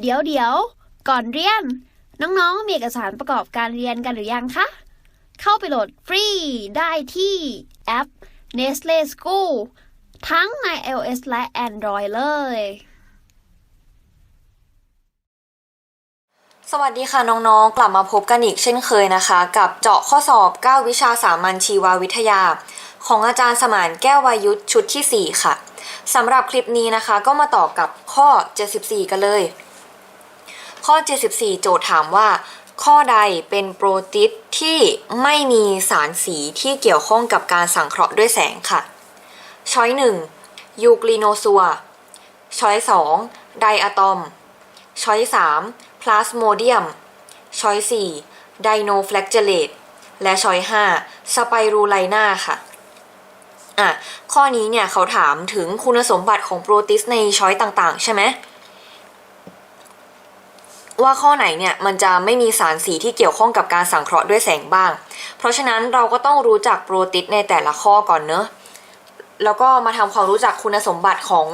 เดี๋ยวเดี๋ยว ก่อนเรียน น้องๆ มีเอกสารประกอบการเรียนกันหรือยังคะ เข้าไปโหลดฟรีได้ที่แอป Nestle School ทั้งใน iOS และ Android เลย สวัสดีค่ะน้องๆ กลับมาพบกันอีกเช่นเคยนะคะ กับเจาะข้อสอบ 9 วิชาสามัญชีววิทยา ของอาจารย์สมานแก้ววายุทธชุดที่ 4 ค่ะสำหรับคลิปนี้นะคะก็มาต่อกับข้อ 74 กันเลย ข้อ 74 โจทย์ถามว่า ข้อใดเป็นโปรตีนที่ไม่มีสารสีที่เกี่ยวข้องกับการสังเคราะห์ด้วยแสงค่ะ ช้อย 1 ยูกลีโนซัว ช้อย 2 ไดอะตอม ช้อย 3 พลาสโมเดียม ช้อย 4 ไดโนแฟลกเจเลตและช้อย 5 สไปรูไลนาค่ะอะ ข้อนี้เนี่ยเขาถามถึงคุณสมบัติของโปรตีนในช้อยต่างๆ ใช่ไหม ว่าข้อไหนเนี่ยมันจะไม่มีสารสีที่เกี่ยวข้องกับการสังเคราะห์ด้วยแสงบ้าง เพราะฉะนั้นเราก็ต้องรู้จักโปรตีนในแต่ละข้อก่อนเนอะแล้วก็มาทำความรู้จักคุณสมบัติของ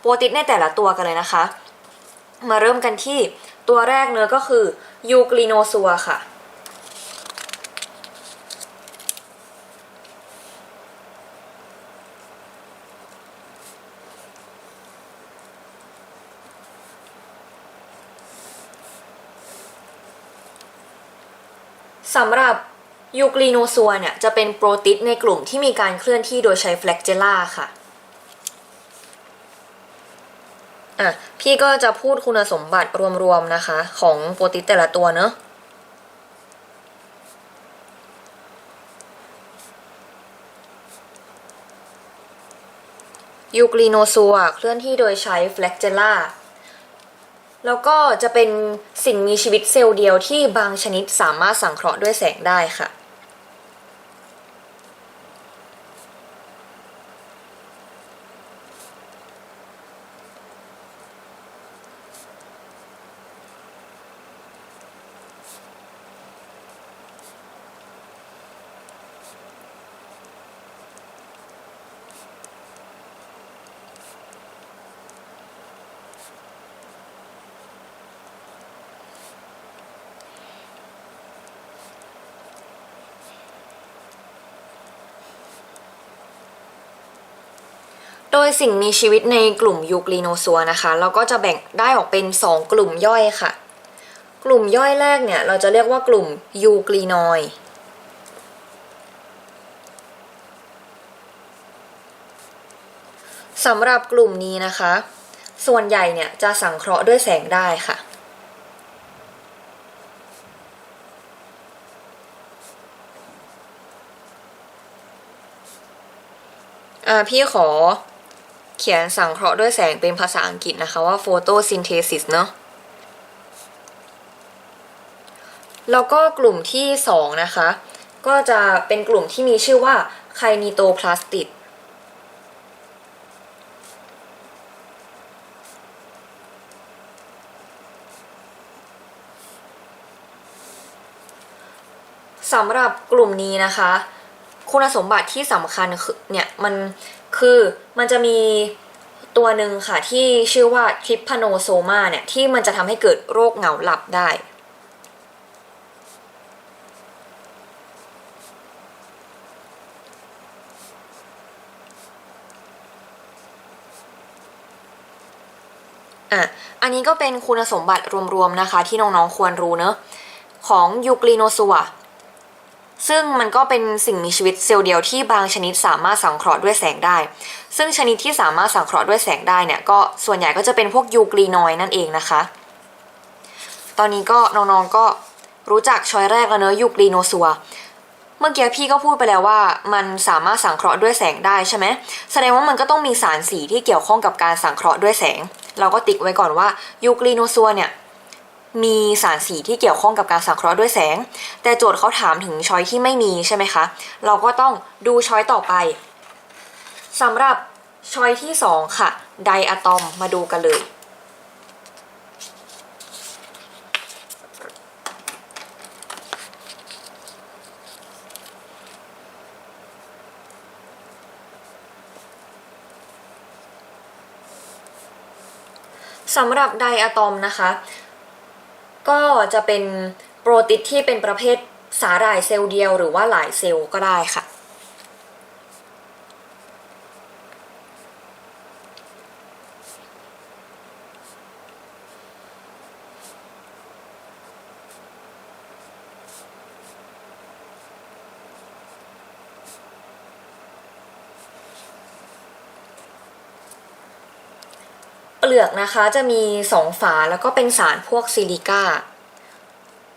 โปรตีนในแต่ละตัวกันเลยนะคะ มาเริ่มกันที่ตัวแรกเนื้อก็คือยูกลีโนซัวค่ะ สำหรับยูกลีโนซัวเนี่ยจะเป็นโปรตีนในกลุ่มที่มีการเคลื่อนที่โดยใช้แฟลกเจล่าค่ะอะ พี่ก็จะพูดคุณสมบัติรวมๆนะคะ ของโปรตีนแต่ละตัวเนอะยูกลีโนซัวเคลื่อนที่โดยใช้แฟลกเจล่าแล้วก็จะเป็น สิ่งมีชีวิตเซลล์เดียวที่บางชนิดสามารถสังเคราะห์ด้วยแสงได้ค่ะ ยสิ่งมีชีวิตในกลุ่มยูกลีโนซัวนะคะเราก็จะแบ่งได้ออกเป็น 2 กลุ่มย่อยค่ะ กลุ่มย่อยแรกเนี่ยเราจะเรียกว่ากลุ่มยูกลีนอยสำหรับกลุ่มนี้นะคะ ส่วนใหญ่เนี่ยจะสังเคราะห์ด้วยแสงได้ค่ะอ่าพี่ขอ เขียนสังเคราะห์ด้วยแสงเป็นภาษาอังกฤษนะคะว่า photosynthesis เนอะแล้วก็กลุ่มที่สองนะคะ ก็จะเป็นกลุ่มที่มีชื่อว่าไคนิโตพลาสติดสำหรับกลุ่มนี้นะคะ คุณสมบัติที่สำคัญคือเนี่ยมันคือมันจะมีตัวหนึ่งค่ะที่ชื่อว่าทริปพโนโซมาเนี่ยที่มันจะทำให้เกิดโรคเหงาหลับได้อะ อันนี้ก็เป็นคุณสมบัติรวมๆนะคะ ที่น้องๆควรรู้เนอะของยูกลีโนซัว ซึ่งมันก็เป็นสิ่งมีชีวิตเซลล์เดียวที่บางชนิดสามารถสังเคราะห์ด้วยแสงได้ ซึ่งชนิดที่สามารถสังเคราะห์ด้วยแสงได้เนี่ยก็ส่วนใหญ่ก็จะเป็นพวกยูกลีนอยนั่นเองนะคะ ตอนนี้ก็น้องๆก็รู้จักช้อยแรกแล้วเนอะยูกลีโนซัวเมื่อกี้พี่ก็พูดไปแล้วว่ามันสามารถสังเคราะห์ด้วยแสงได้ใช่ไหมแสดงว่ามันก็ต้องมีสารสีที่เกี่ยวข้องกับการสังเคราะห์ด้วยแสง เราก็ติ๊กไว้ก่อนว่ายูกลีโนซัวเนี่ย มีสารสีที่เกี่ยวข้องกับการสังเคราะห์ด้วยแสง แต่โจทย์เขาถามถึงช้อยที่ไม่มีใช่ไหมคะ เราก็ต้องดูช้อยต่อไปสำหรับช้อยที่ 2 ค่ะ ไดอะตอมมาดูกันเลย สำหรับไดอะตอมนะคะ ก็จะเป็นโปรติดที่เป็นประเภทสาหร่ายเซลล์เดียวหรือว่าหลายเซลล์ก็ได้ค่ะ ลือกนะคะจะมีสองฝาแล้วก็เป็นสารพวกซิลิก้า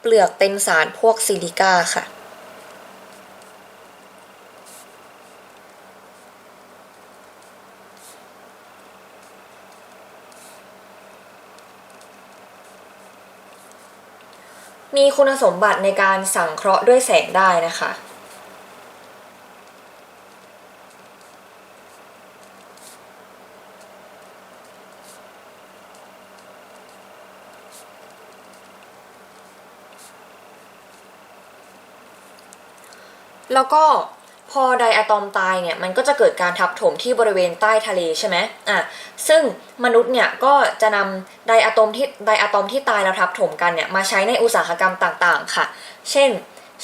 เปลือกเป็นสารพวกซิลิก้าค่ะ มีคุณสมบัติในการสังเคราะห์ด้วยแสงได้นะคะ แล้วก็พอไดอะตอมตายเนี่ยมันก็จะเกิดการทับถมที่บริเวณใต้ทะเลใช่ไหมอะซึ่งมนุษย์เนี่ยก็จะนำไดอะตอมที่ไดอะตอมที่ตายแล้วทับถมกันเนี่ยมาใช้ในอุตสาหกรรมต่างๆ ค่ะ เช่น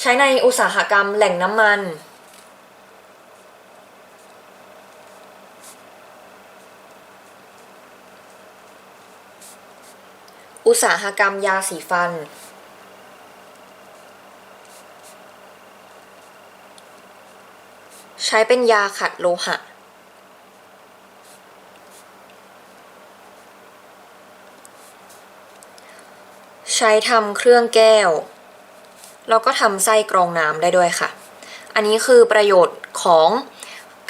ใช้ในอุตสาหกรรมแหล่งน้ำมันอุตสาหกรรมยาสีฟัน ใช้เป็นยาขัดโลหะ ใช้ทำเครื่องแก้ว แล้วก็ทำไส้กรองน้ำได้ด้วยค่ะ อันนี้คือประโยชน์ของ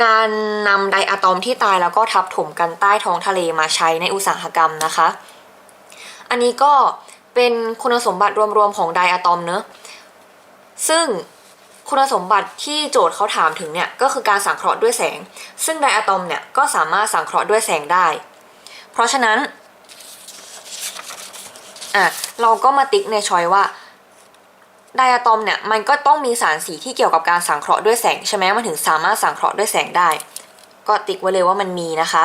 การนำไดอะตอมที่ตายแล้วก็ทับถมกันใต้ท้องทะเลมาใช้ในอุตสาหกรรมนะคะ อันนี้ก็เป็นคุณสมบัติรวมๆของไดอะตอมเนอะซึ่ง คุณสมบัติที่โจทย์เขาถามถึงเนี่ยก็คือการสังเคราะห์ด้วยแสง ซึ่งไดอะตอมเนี่ยก็สามารถสังเคราะห์ด้วยแสงได้ เพราะฉะนั้นอะเราก็มาติ๊กในชอยว่าไดอะตอมเนี่ยมันก็ต้องมีสารสีที่เกี่ยวกับการสังเคราะห์ด้วยแสงใช่ไหมมันถึงสามารถสังเคราะห์ด้วยแสงได้ ก็ติ๊กไว้เลยว่ามันมีนะคะ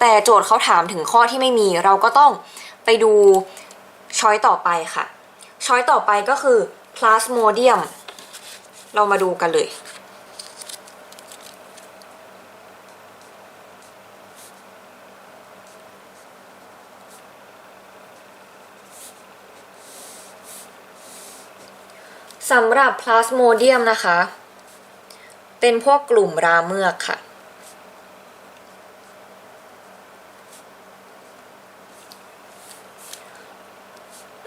แต่โจทย์เขาถามถึงข้อที่ไม่มี เราก็ต้องไปดูช้อยต่อไปค่ะช้อยต่อไปก็คือพลาสโมเดียม เรามาดูกันเลย สำหรับพลาสโมเดียมนะคะ เป็นพวกกลุ่มราเมือกค่ะ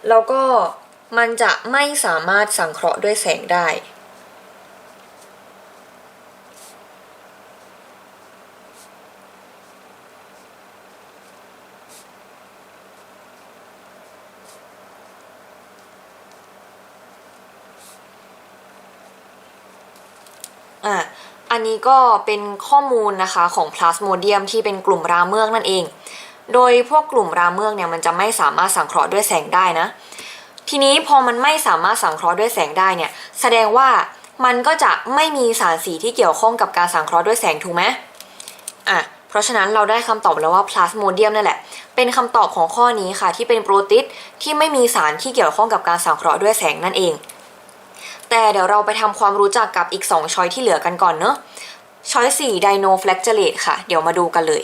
แล้วก็มันจะไม่สามารถสังเคราะห์ด้วยแสงได้ อะ อั นนี้ก็เป็นข้อมูลนะคะของพลาสโมเดียมที่เป็นกลุ่มราเมือกนั่นเอง โดยพวกกลุ่มราเมือกเนี่ยมันจะไม่สามารถสังเคราะห์ด้วยแสงได้นะ ทีนี้พอมันไม่สามารถสังเคราะห์ด้วยแสงได้เนี่ยแสดงว่ามันก็จะไม่มีสารสีที่เกี่ยวข้องกับการสังเคราะห์ด้วยแสงถูกไหมอะเพราะฉะนั้นเราได้คำตอบแล้วว่าพลาสโมเดียมนั่นแหละ เป็นคำตอบของข้อนี้ค่ะที่เป็นโปรติสที่ไม่มีสารที่เกี่ยวข้องกับการสังเคราะห์ด้วยแสงนั่นเอง แต่เดี๋ยวเราไปทำความรู้จักกับอีก 2 ช้อยที่เหลือกันก่อนเนอะช้อย4ไดโนแฟลกเจเลตค่ะ เดี๋ยวมาดูกันเลย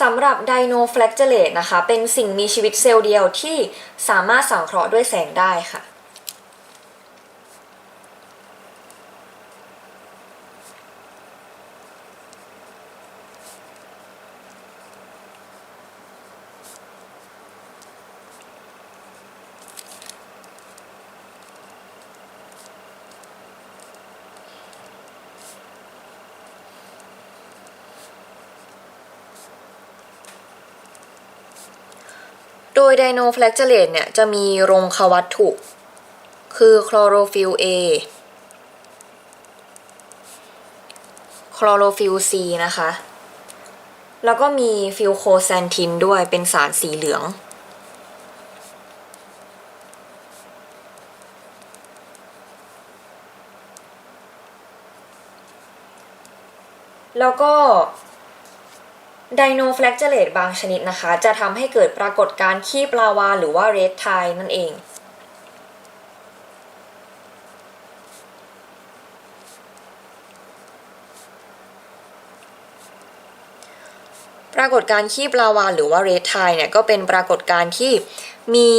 สำหรับไดโนแฟลกเจเลตนะคะ เป็นสิ่งมีชีวิตเซลล์เดียวที่สามารถสังเคราะห์ด้วยแสงได้ค่ะ ยไดโนแฟลกเจเลตเนี่ยจะมีรงควัตถุ คือคลอโรฟิล A คลอโรฟิล C นะคะ แล้วก็มีฟิลโคแซนทินด้วยเป็นสารสีเหลืองแล้วก็ ไดโนแฟลกเจเลตบางชนิดนะคะ จะทำให้เกิดปรากฏการณ์คีบลาวาหรือว่าเรดไทนั่นเองปรากฏการณ์คีบลาวาหรือว่าเรดไทเนี่ยก็เป็นปรากฏการณ์ที่มี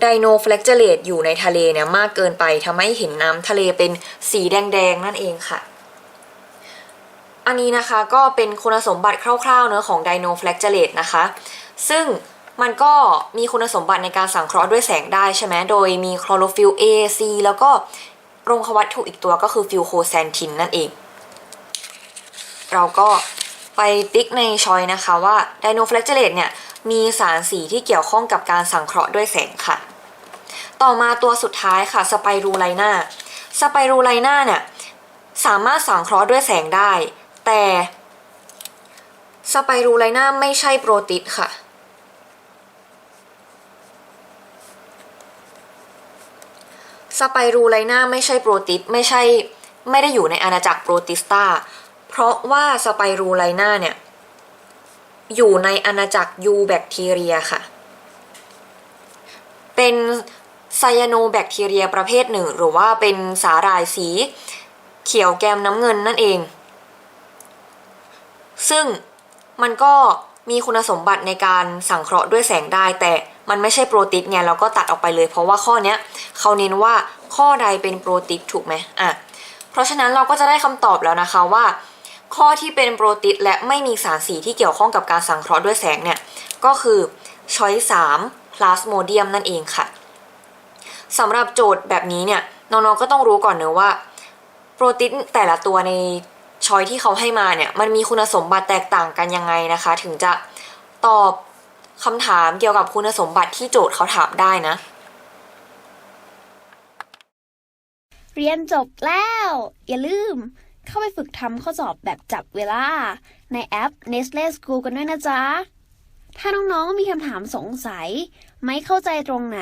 ไดโนแฟลกเจเลตอยู่ในทะเลเนี่ยมากเกินไปทำให้เห็นน้ำทะเลเป็นสีแดง ๆ นั่นเองค่ะ อันนี้นะคะก็เป็นคุณสมบัติคร่าวๆเนื้อของไดโนแฟลกเจเลตนะคะ ซึ่งมันก็มีคุณสมบัติในการสังเคราะห์ด้วยแสงได้ใช่ไหมโดยมีคลอโรฟิล A C แล้วก็โรงควัตถุอีกตัวก็คือฟิลโคแซนทินนั่นเอง เราก็ไปติ๊กในชอยนะคะว่าไดโนแฟลกเจเลตเนี่ยมีสารสีที่เกี่ยวข้องกับการสังเคราะห์ด้วยแสงค่ะ ต่อมาตัวสุดท้ายค่ะสไปรูไลนาสไปรูไลนาเนี่ยสามารถสังเคราะห์ด้วยแสงได้ แต่สไปรูไลนาไม่ใช่โปรติสค่ะ สไปรูไลนาไม่ใช่โปรติสไม่ใช่ไม่ได้อยู่ในอาณาจักรโปรติสตาเพราะว่าสไปรูไลนาเนี่ย อยู่ในอาณาจักรยูแบคทีเรียค่ะ เป็นไซยาโนแบคทีเรียประเภทหนึ่ง หรือว่าเป็นสาหร่ายสี เขียวแกมน้ำเงินนั่นเอง ซึ่งมันก็มีคุณสมบัติในการสังเคราะห์ด้วยแสงได้ แต่มันไม่ใช่โปรติสไงเราก็ตัดออกไปเลย เพราะว่าข้อเนี้ยเขาเน้นว่าข้อใดเป็นโปรติสถูกไหมอะเพราะฉะนั้นเราก็จะได้คำตอบแล้วนะคะว่า ข้อที่เป็นโปรติสและไม่มีสารสีที่เกี่ยวข้องกับการสังเคราะห์ด้วยแสงเนี่ยก็คือช้อย3พลาสโมเดียมนั่นเองค่ะสำหรับโจทย์แบบนี้เนี่ยน้องๆก็ต้องรู้ก่อนเนอะว่า โปรตีนแต่ละตัวใน ช้อยที่เขาให้มาเนี่ยมันมีคุณสมบัติแตกต่างกันยังไงนะคะ ถึงจะตอบคำถามเกี่ยวกับคุณสมบัติที่โจทย์เขาถามได้นะ เรียนจบแล้ว อย่าลืม เข้าไปฝึกทำข้อสอบแบบจับเวลา ในแอป Nestle School กันด้วยนะจ๊ะ ถ้าน้องๆมีคำถามสงสัย ไม่เข้าใจตรงไหน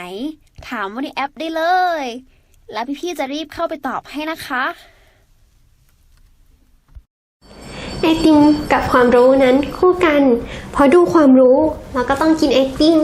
ถามว่าในแอปได้เลย แล้วพี่ๆจะรีบเข้าไปตอบให้นะคะ ไอติมกับความรู้นั้นคู่กันพอดูความรู้เราก็ต้องกินไอติม